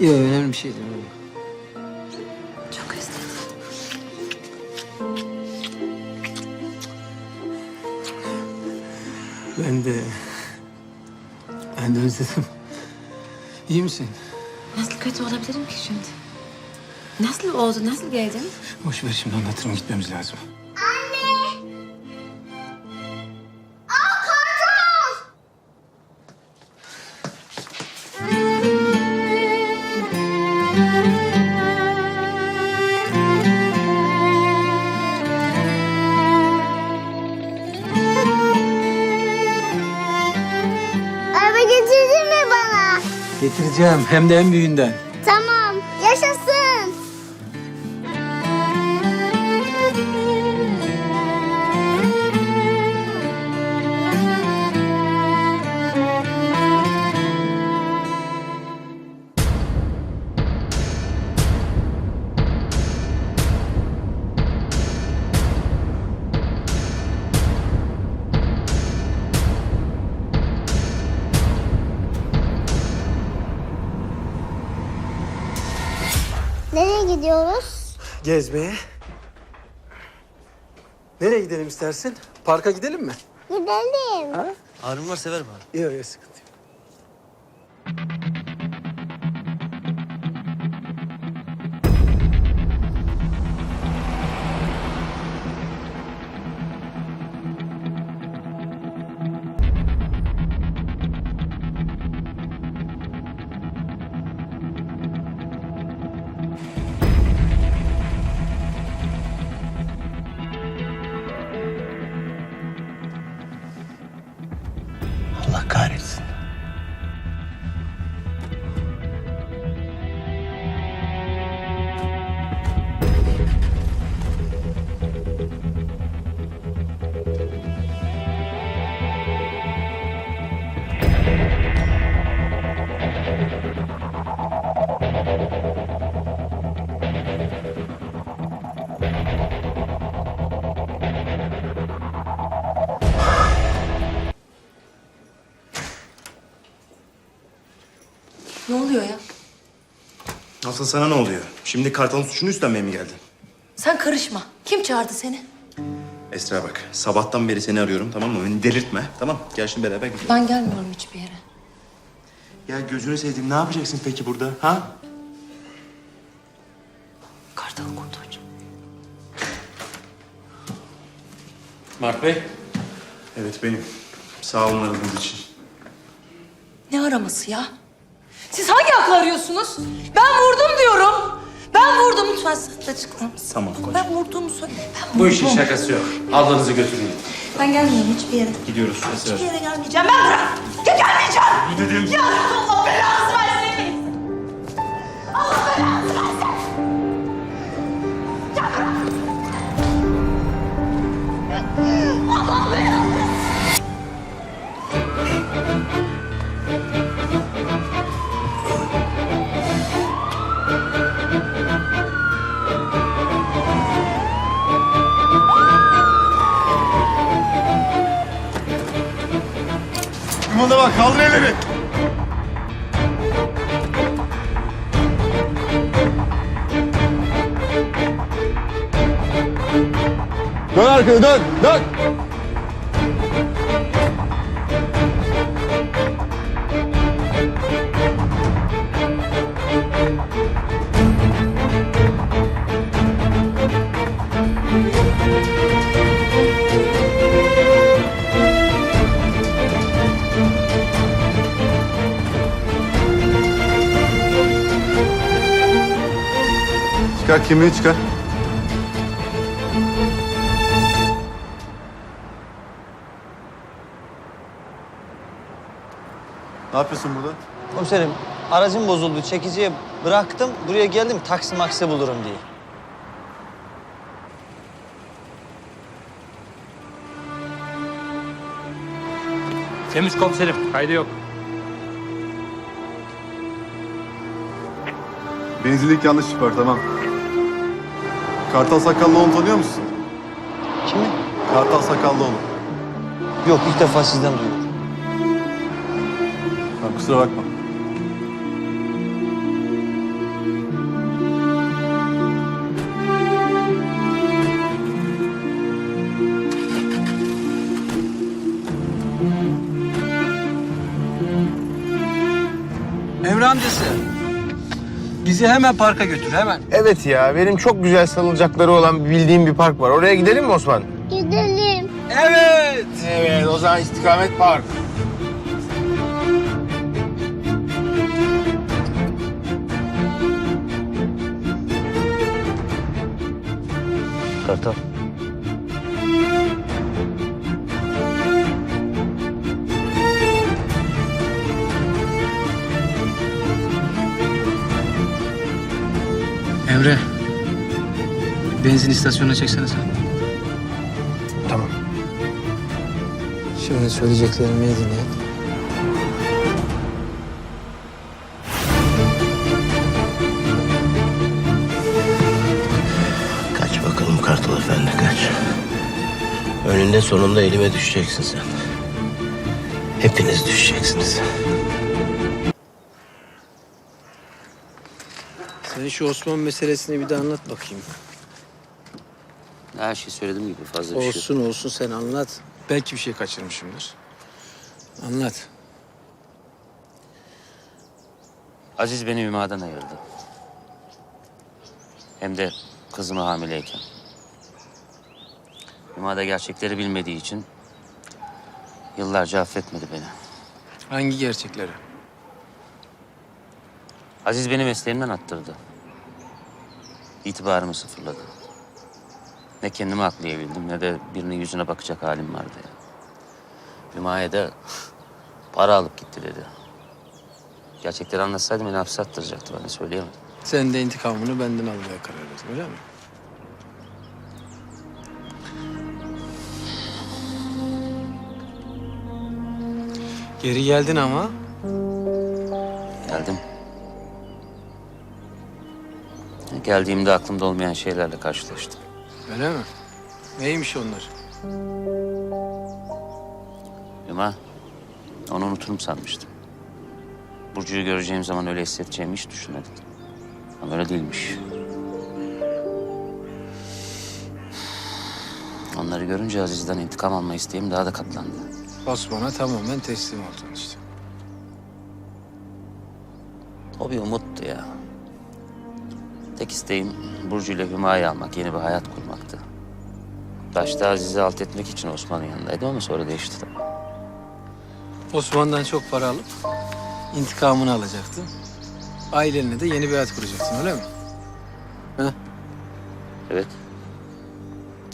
Yok önemli bir şey değil. Çok özledim. Ben de... Ben de özledim. İyi misin? Nasıl kötü olabilirim ki şimdi? Nasıl oldu? Nasıl geldin? Boş ver şimdi anlatırım gitmemiz lazım. Araba Getireceğim hem de en büyüğünden. Gidiyoruz? Gezmeye. Nereye gidelim istersin? Parka gidelim mi? Gidelim. Harun var severim abi. Yok yok sıkıntı yok. Allah. Asıl sana ne oluyor? Şimdi Kartal'ın suçunu üstlenmeye mi geldin? Sen karışma. Kim çağırdı seni? Esra bak, sabahtan beri seni arıyorum tamam mı? Beni delirtme, tamam Gel şimdi beraber gidelim. Ben gelmiyorum hiçbir yere. Ya gözünü seveyim, ne yapacaksın peki burada, ha? Kartal kurtaracağım. Mark Bey. Evet benim. Sağ olun aradığınız için. Ne araması ya? Siz hangi hakla arıyorsunuz? Ben vurdum diyorum. Ben vurdum. Lütfen sen de açıklar mısın? Tamam konuş. Ben vurduğumu söyle. Ben Bu vurdum. işin şakası yok. Ablanızı götürün. Ben gelmiyorum hiçbir yere. Gidiyoruz Esra. Hiçbir yere gelmeyeceğim. Ben bırak. Ya gelmeyeceğim. Dedim? Ya Allah belanızı versin. Allah belanızı versin. Ya bırak. Allah belanızı Limona bak, kaldır elleri. Dön arkana dön, dön. Çıkar kimliği çıkar. Ne yapıyorsun burada? Komiserim aracım bozuldu. Çekiciye bıraktım. Buraya geldim taksi maksi bulurum diye. Temiz komiserim. Kaydı yok. Benzinlik yanlış çıkar tamam. Kartal Sakallıoğlu'nu tanıyor musun? Kimi? Kartal Sakallıoğlu. Yok ilk defa sizden duydum. Tamam, kusura bakma. Bizi hemen parka götür hemen. Evet ya benim çok güzel salınacakları olan bildiğim bir park var. Oraya gidelim mi Osman? Gidelim. Evet. Evet o zaman istikamet park. Kartal. Benzin istasyonuna çeksene sen. Tamam. Şimdi söyleyeceklerimi iyi dinle. Kaç bakalım Kartal Efendi kaç. Önünde sonunda elime düşeceksin sen. Hepiniz düşeceksiniz. Sen şu Osman meselesini bir de anlat bakayım. Her şey söylediğim gibi fazla bir şey yok. Olsun olsun sen anlat. Belki bir şey kaçırmışımdır. Anlat. Aziz beni Hüma'dan ayırdı. Hem de kızımı hamileyken. Hüma da gerçekleri bilmediği için yıllarca affetmedi beni. Hangi gerçekleri? Aziz beni mesleğimden attırdı. İtibarımı sıfırladı. Ne kendimi aklayabildim ne de birinin yüzüne bakacak halim vardı. Ya. Hüma'ya da para alıp gitti dedi. Gerçekleri anlatsaydım beni hapse attıracaktı bana söyleyemedim. Sen de intikamını benden almaya karar verdin öyle mi? Geri geldin ama Geldim. Geldiğimde aklımda olmayan şeylerle karşılaştım. Öyle mi? Neymiş onlar? Hüma, onu unuturum sanmıştım. Burcu'yu göreceğim zaman öyle hissedeceğimi hiç düşünmedim. Ama öyle değilmiş. Onları görünce Aziz'den intikam alma isteğim daha da katlandı. Osman'a tamamen teslim oldun işte. O bir umuttu ya. Tek isteğim Burcu ile Hüma'yı almak, yeni bir hayat kurmaktı. Başta Aziz'i alt etmek için Osman'ın yanındaydım ama sonra değişti tabii. Osman'dan çok para alıp intikamını alacaktın. Ailenle de yeni bir hayat kuracaksın öyle mi? Evet.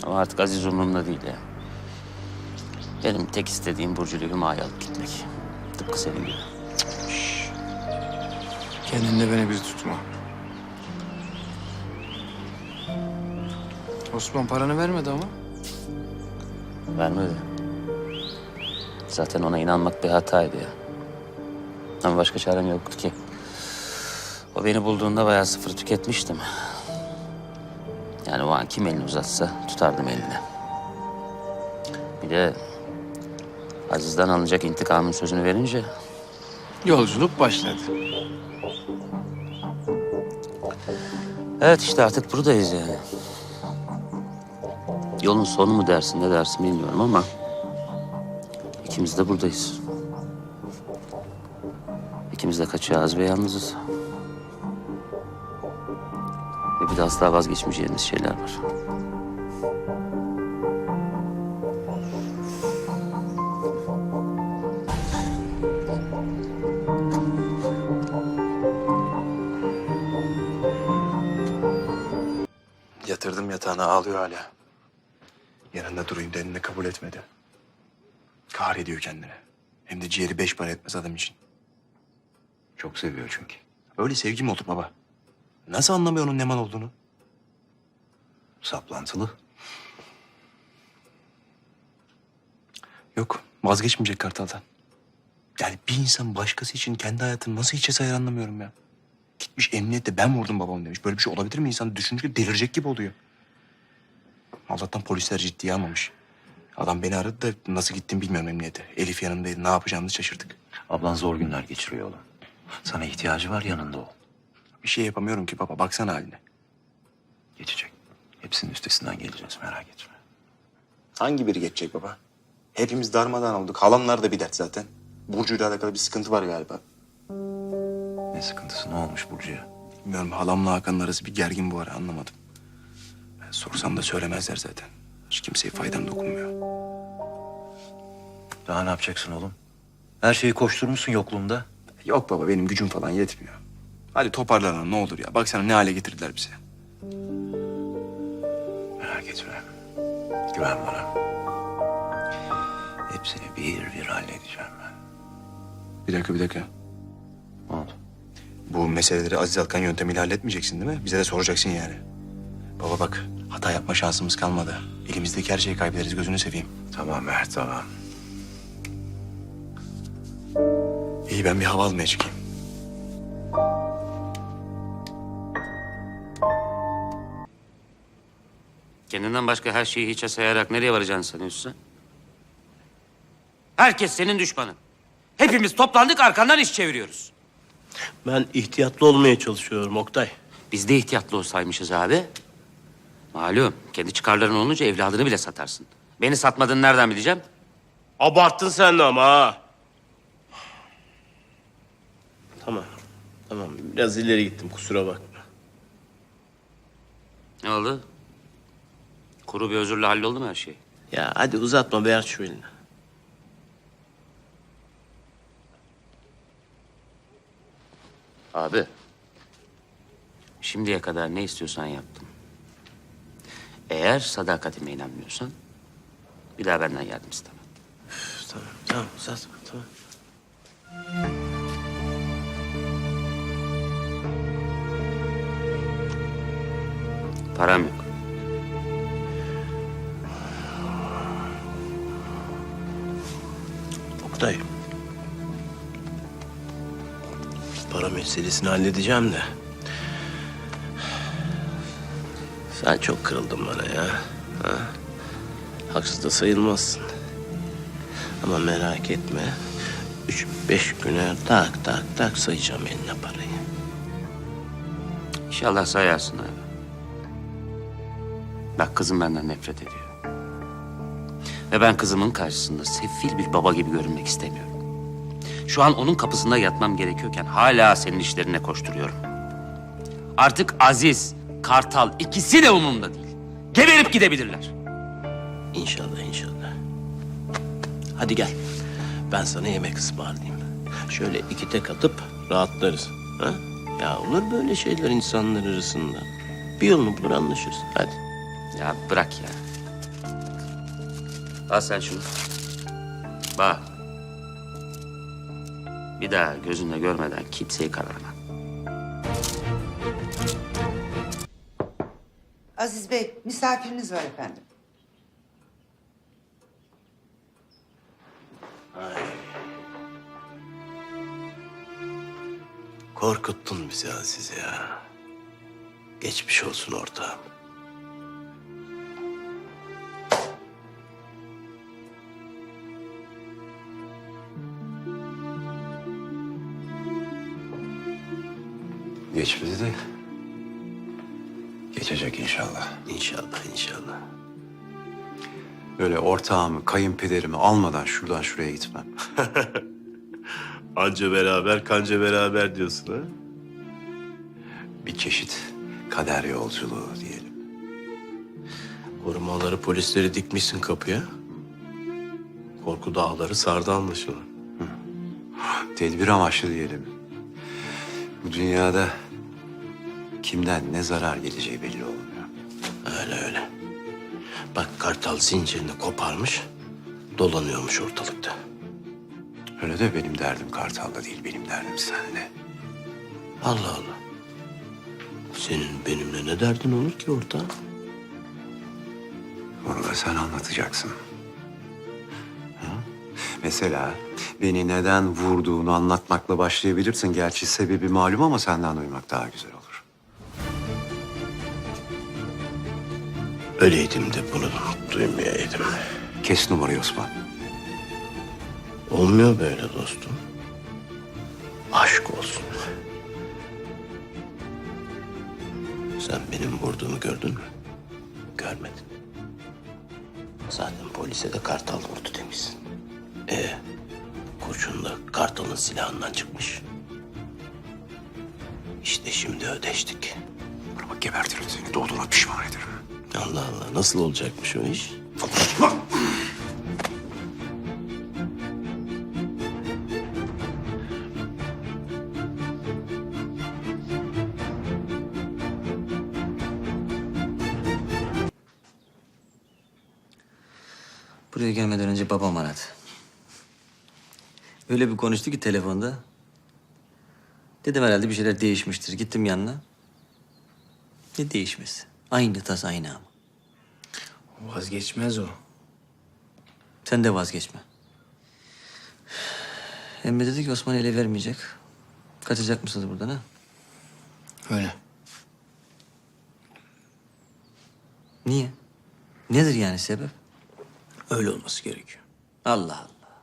Ama artık Aziz umurumda değil ya. Benim tek istediğim Burcu ile Hüma'yı alıp gitmek. Tıpkı senin gibi. Kendinle beni bir tutma. Osman paranı vermedi ama. Vermedi. Zaten ona inanmak bir hataydı ya. Ama başka çarem yoktu ki. O beni bulduğunda bayağı sıfır tüketmiştim. Yani o an kim elini uzatsa tutardım eline. Bir de Aziz'den alınacak intikamın sözünü verince Yolculuk başladı. Evet işte artık buradayız yani. Yolun sonu mu dersin ne dersin bilmiyorum ama ikimiz de buradayız. İkimiz de kaçacağız ve yalnızız. Ve bir de asla vazgeçmeyeceğimiz şeyler var. Yatağına ağlıyor hala. Yanında durayım dediğinde kabul etmedi. Kahrediyor kendini. Hem de ciğeri beş para etmez adam için. Çok seviyor çünkü. Öyle sevgi mi olur baba? Nasıl anlamıyor onun ne mal olduğunu? Saplantılı. Yok vazgeçmeyecek Kartal'dan. Yani bir insan başkası için kendi hayatını nasıl hiçe sayar anlamıyorum ya. Gitmiş emniyette ben vurdum babam demiş. Böyle bir şey olabilir mi? İnsan düşünce delirecek gibi oluyor. Allah'tan polisler ciddiye almamış. Adam beni aradı da nasıl gittim bilmiyorum emniyete. Elif yanımdaydı. Ne yapacağımızı şaşırdık. Ablan zor günler geçiriyor oğlum. Sana ihtiyacı var yanında ol. Bir şey yapamıyorum ki baba. Baksana haline. Geçecek. Hepsinin üstesinden geleceğiz merak etme. Hangi biri geçecek baba? Hepimiz darmadağın olduk. Halamlar da bir dert zaten. Burcu'yla alakalı bir sıkıntı var galiba. Ne sıkıntısı ne olmuş Burcu'ya? Bilmiyorum halamla Hakan'ın arası bir gergin bu ara anlamadım. Sorsam da söylemezler zaten. Hiç kimseye faydam dokunmuyor. Daha ne yapacaksın oğlum? Her şeyi koşturmuşsun yokluğumda. Yok baba benim gücüm falan yetmiyor. Hadi toparlan ne olur ya. Baksana ne hale getirdiler bizi. Merak etme. Güven bana. Hepsini bir bir halledeceğim ben. Bir dakika bir dakika. Ne oldu? Bu meseleleri Aziz Alkan yöntemiyle halletmeyeceksin değil mi? Bize de soracaksın yani. Baba bak hata yapma şansımız kalmadı. Elimizdeki her şeyi kaybederiz gözünü seveyim. Tamam Mert tamam. İyi ben bir hava almaya çıkayım. Kendinden başka her şeyi hiçe sayarak nereye varacağını sanıyorsun sen? Herkes senin düşmanın. Hepimiz toplandık arkandan iş çeviriyoruz. Ben ihtiyatlı olmaya çalışıyorum Oktay. Biz de ihtiyatlı olsaymışız abi. Malum kendi çıkarların olunca evladını bile satarsın. Beni satmadığını nereden bileceğim? Abarttın sen de ama ha. Tamam. Tamam. Biraz ileri gittim kusura bakma. Ne oldu? Kuru bir özürle halloldu mu her şey? Ya hadi uzatma ver şu elini. Abi. Şimdiye kadar ne istiyorsan yaptım. Eğer sadakatime inanmıyorsan bir daha benden yardım istemem. Üf, Tamam tamam uzatma tamam. Param yok. Oktay. Para meselesini halledeceğim de. Sen çok kırıldın bana ya. Ha? Haksız da sayılmazsın. Ama merak etme. Üç beş güne tak tak tak sayacağım eline parayı. İnşallah sayarsın abi. Bak kızım benden nefret ediyor. Ve ben kızımın karşısında sefil bir baba gibi görünmek istemiyorum. Şu an onun kapısında yatmam gerekiyorken hala senin işlerine koşturuyorum. Artık Aziz, Kartal ikisi de umurumda değil. Geberip gidebilirler. İnşallah inşallah. Hadi gel. Ben sana yemek ısmarlayayım. Şöyle iki tek atıp rahatlarız. Ha? Ya olur böyle şeyler insanlar arasında. Bir yolunu bulur anlaşırız. Hadi. Ya bırak ya. Al sen şunu. Bak. Bir daha gözünle görmeden kimseyi kararma. Misafiriniz var efendim. Korkuttun bizi Aziz ya. Geçmiş olsun ortağım. Geçmedi de geçecek inşallah. İnşallah inşallah. Böyle ortağımı, kayınpederimi almadan şuradan şuraya gitmem. Anca beraber kanca beraber diyorsun ha? Bir çeşit kader yolculuğu diyelim. Korumaları polisleri dikmişsin kapıya. Korku dağları sardı anlaşılan. Tedbir amaçlı diyelim. Bu dünyada kimden ne zarar geleceği belli olmuyor. Öyle öyle. Bak kartal zincirini koparmış, dolanıyormuş ortalıkta. Öyle de benim derdim Kartal'da değil, benim derdim seninle. Allah Allah. Senin benimle ne derdin olur ki orada? Onu da sen anlatacaksın. Ha? Mesela beni neden vurduğunu anlatmakla başlayabilirsin. Gerçi sebebi malum ama senden duymak daha güzel olur. Öleydim de bunu duymayaydım. Kes numarayı Osman. Olmuyor böyle dostum. Aşk olsun. Sen benim vurduğumu gördün mü? Görmedin. Zaten polise de kartal vurdu demişsin. E kurşun da kartalın silahından çıkmış. İşte şimdi ödeştik. Bana bak gebertirim seni. Doğduğuna pişman ederim. Allah Allah nasıl olacakmış o iş? Buraya gelmeden önce babam aradı. Öyle bir konuştu ki telefonda. Dedim herhalde bir şeyler değişmiştir. Gittim yanına. Ne değişmesi? Aynı tas aynı ama. Vazgeçmez o. Sen de vazgeçme. Emre dedi ki Osman ele vermeyecek. Kaçacak mısınız buradan ha? Öyle. Niye? Nedir yani sebep? Öyle olması gerekiyor. Allah Allah.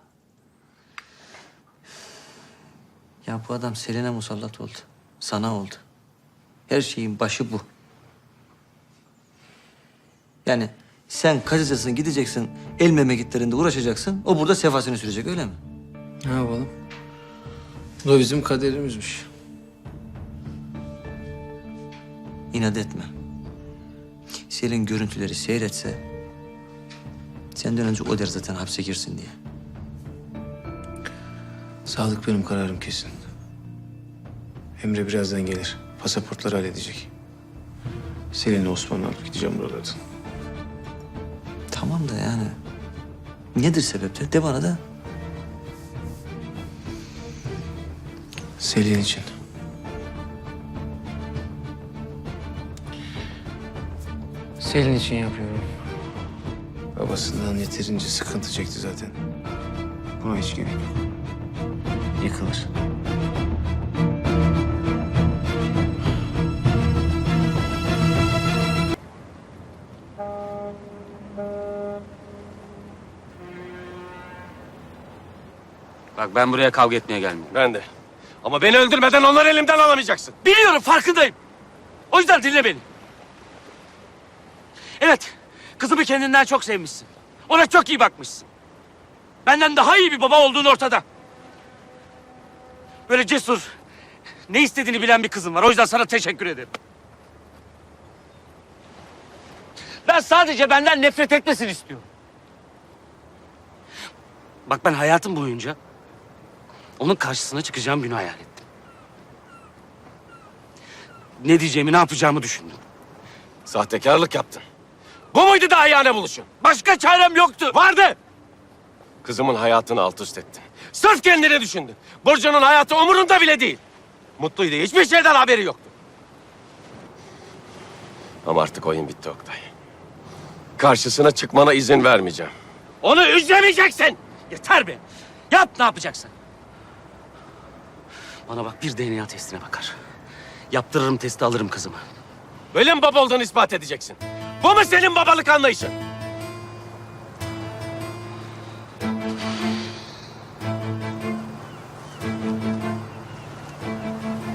Ya bu adam Selin'e musallat oldu. Sana oldu. Her şeyin başı bu. Yani sen kaçacaksın, gideceksin, el memleketlerinde uğraşacaksın. O burada sefasını sürecek öyle mi? Ne yapalım? Bu da bizim kaderimizmiş. İnat etme. Selin görüntüleri seyretse... ...senden önce o der zaten hapse girsin diye. Sadık benim kararım kesin. Emre birazdan gelir. Pasaportları halledecek. Selin'le Osman'ı alıp gideceğim buralardan. Tamam da yani... Nedir sebep de? De bana da. Selin için. Selin için yapıyorum. Babasından yeterince sıkıntı çekti zaten. Buna hiç gerek yok. Yıkılır. Bak ben buraya kavga etmeye gelmiyorum. Ben de. Ama beni öldürmeden onları elimden alamayacaksın. Biliyorum farkındayım. O yüzden dinle beni. Evet kızımı kendinden çok sevmişsin. Ona çok iyi bakmışsın. Benden daha iyi bir baba olduğun ortada. Böyle cesur, ne istediğini bilen bir kızım var. O yüzden sana teşekkür ederim. Ben sadece benden nefret etmesini istiyorum. Bak ben hayatım boyunca onun karşısına çıkacağım günü hayal ettim. Ne diyeceğimi, ne yapacağımı düşündüm. Sahtekarlık yaptın. Bu muydu dahiyane buluşun? Başka çarem yoktu. Vardı. Kızımın hayatını alt üst ettin. Sırf kendine düşündün. Burcu'nun hayatı umurunda bile değil. Mutluydu. Hiçbir şeyden haberi yoktu. Ama artık oyun bitti Oktay. Karşısına çıkmana izin vermeyeceğim. Onu üzlemeyeceksin. Yeter be. Yap ne yapacaksan. Bana bak bir DNA testine bakar. Yaptırırım testi alırım kızımı. Böyle mi baba olduğunu ispat edeceksin? Bu mu senin babalık anlayışın?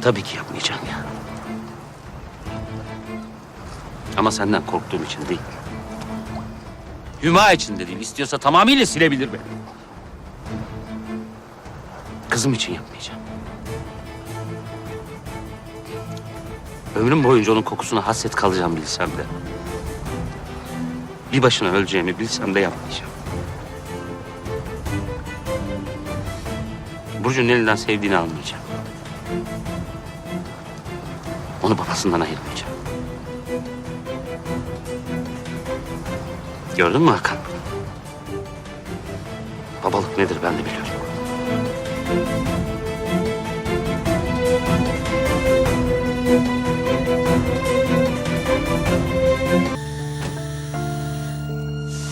Tabii ki yapmayacağım ya. Ama senden korktuğum için değil. Hüma için de değil. İstiyorsa tamamıyla silebilir beni. Kızım için yapmayacağım. Ömrüm boyunca onun kokusuna hasret kalacağım bilsem de. Bir başına öleceğimi bilsem de yapmayacağım. Burcu'nun elinden sevdiğini almayacağım. Onu babasından ayırmayacağım. Gördün mü Hakan? Babalık nedir ben de biliyorum.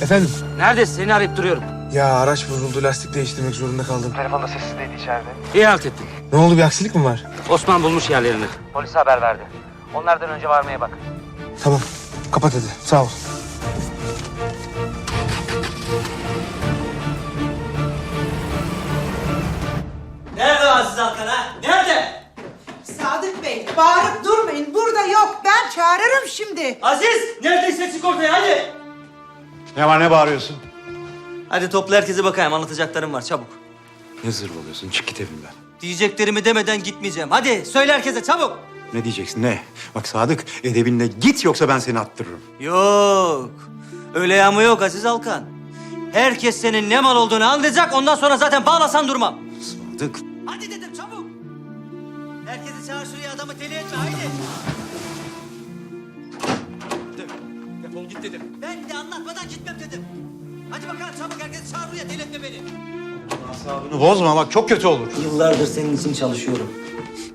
Efendim? Neredesin? Seni arayıp duruyorum. Ya araç bozuldu. Lastik değiştirmek zorunda kaldım. Telefonda sessizdeydi içeride. İyi halt ettin. Ne oldu? Bir aksilik mi var? Osman bulmuş yerlerini. Polise haber verdi. Onlardan önce varmaya bak. Tamam. Kapat hadi. Sağ ol. Nerede Aziz Hakan ha? Nerede? Sadık Bey bağırıp durmayın. Burada yok. Ben çağırırım şimdi. Aziz neredeyse çık ortaya hadi. Ne var ne bağırıyorsun? Hadi topla herkese bakayım anlatacaklarım var çabuk. Ne zırvalıyorsun? Çık git evimden. Diyeceklerimi demeden gitmeyeceğim. Hadi söyle herkese çabuk. Ne diyeceksin ne? Bak Sadık edebinle git yoksa ben seni attırırım. Yok. Öyle yağma yok Aziz Alkan. Herkes senin ne mal olduğunu anlayacak. Ondan sonra zaten bağlasan durmam. Sadık. Hadi dedim çabuk. Herkesi çağır şuraya adamı deli etme haydi. Git dedim. Ben de anlatmadan gitmem dedim. Hadi bakalım çabuk herkesi çağır buraya deli etme beni. Bunu bozma bak çok kötü olur. Yıllardır senin için çalışıyorum.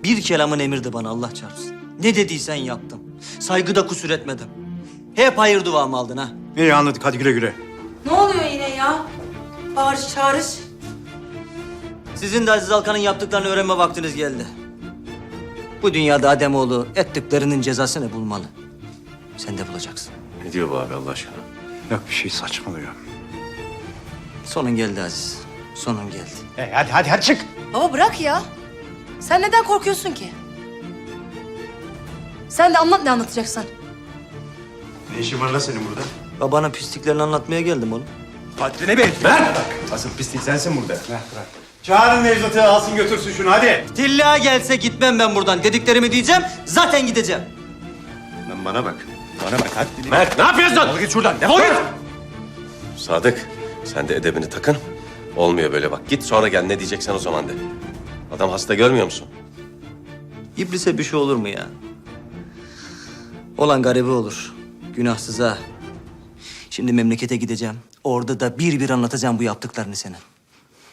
Bir kelamın emirdi bana Allah çarpsın. Ne dediysen yaptım. Saygıda kusur etmedim. Hep hayır duamı aldın ha. İyi anladık hadi güle güle. Ne oluyor yine ya? Bağırış çağırış. Sizin de Aziz Alkan'ın yaptıklarını öğrenme vaktiniz geldi. Bu dünyada Ademoğlu ettiklerinin cezasını bulmalı. Sen de bulacaksın. Ne diyor bu abi Allah aşkına? Yok bir şey saçmalıyor. Sonun geldi Aziz. Sonun geldi. Hey, hadi hadi hadi çık. Baba bırak ya. Sen neden korkuyorsun ki? Sen de anlat ne anlatacaksan. Ne işin var lan senin burada? Babana pisliklerini anlatmaya geldim oğlum. Haddine bil. Ver. Bak asıl pislik sensin burada. Ver bırak. Çağırın Nevzat'ı alsın götürsün şunu hadi. Tilla gelse gitmem ben buradan. Dediklerimi diyeceğim, zaten gideceğim. Lan bana bak. Bana bak hadi. Mert ne yapıyorsun? Defol git şuradan defol git. Sadık sen de edebini takın. Olmuyor böyle bak. Git sonra gel ne diyeceksen o zaman de. Adam hasta görmüyor musun? İblise bir şey olur mu ya? Olan garibi olur. Günahsız ha. Şimdi memlekete gideceğim. Orada da bir bir anlatacağım bu yaptıklarını senin.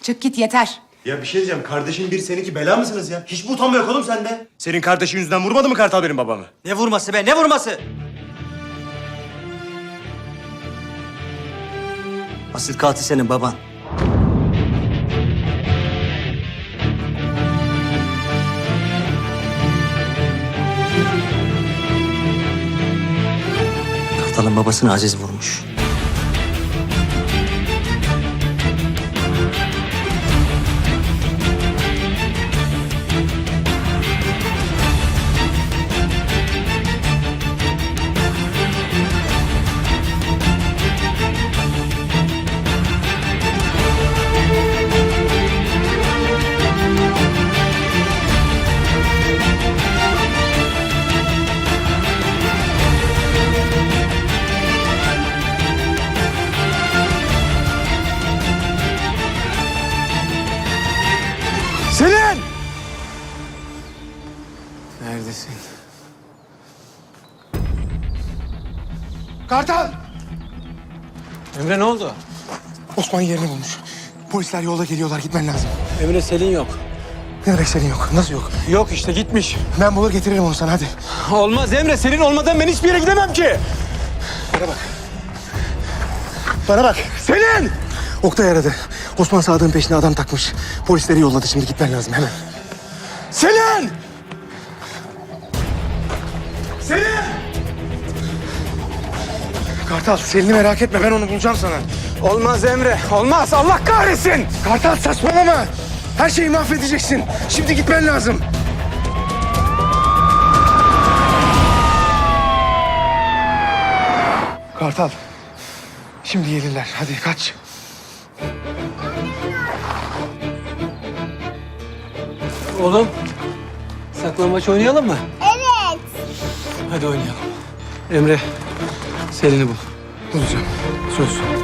Çık git yeter. Ya bir şey diyeceğim. Kardeşin bir seninki bela mısınız ya? Hiç mi utanma yok oğlum sende? Senin kardeşin yüzünden vurmadı mı Kartal benim babamı? Ne vurması be, ne vurması? Asıl katil senin baban. Kartal'ın babasını Aziz vurmuş. Kartal! Emre ne oldu? Osman yerini bulmuş. Polisler yolda geliyorlar gitmen lazım. Emre Selin yok. Ne demek senin yok? Nasıl yok? Yok işte gitmiş. Ben bulur getiririm onu sana hadi. Olmaz Emre Selin olmadan ben hiçbir yere gidemem ki. Bana bak. Bana bak. Selin! Oktay aradı. Osman Sadık'ın peşine adam takmış. Polisleri yolladı şimdi gitmen lazım hemen. Selin! Selin! Kartal Selin'i merak etme ben onu bulacağım sana. Olmaz Emre olmaz Allah kahretsin. Kartal saçmalama. Her şeyi mahvedeceksin. Şimdi gitmen lazım. Kartal. Şimdi gelirler. Hadi kaç. Oğlum saklambaç oynayalım mı? Evet. Hadi oynayalım. Emre Selin'i bul. Bulacağım. Söz.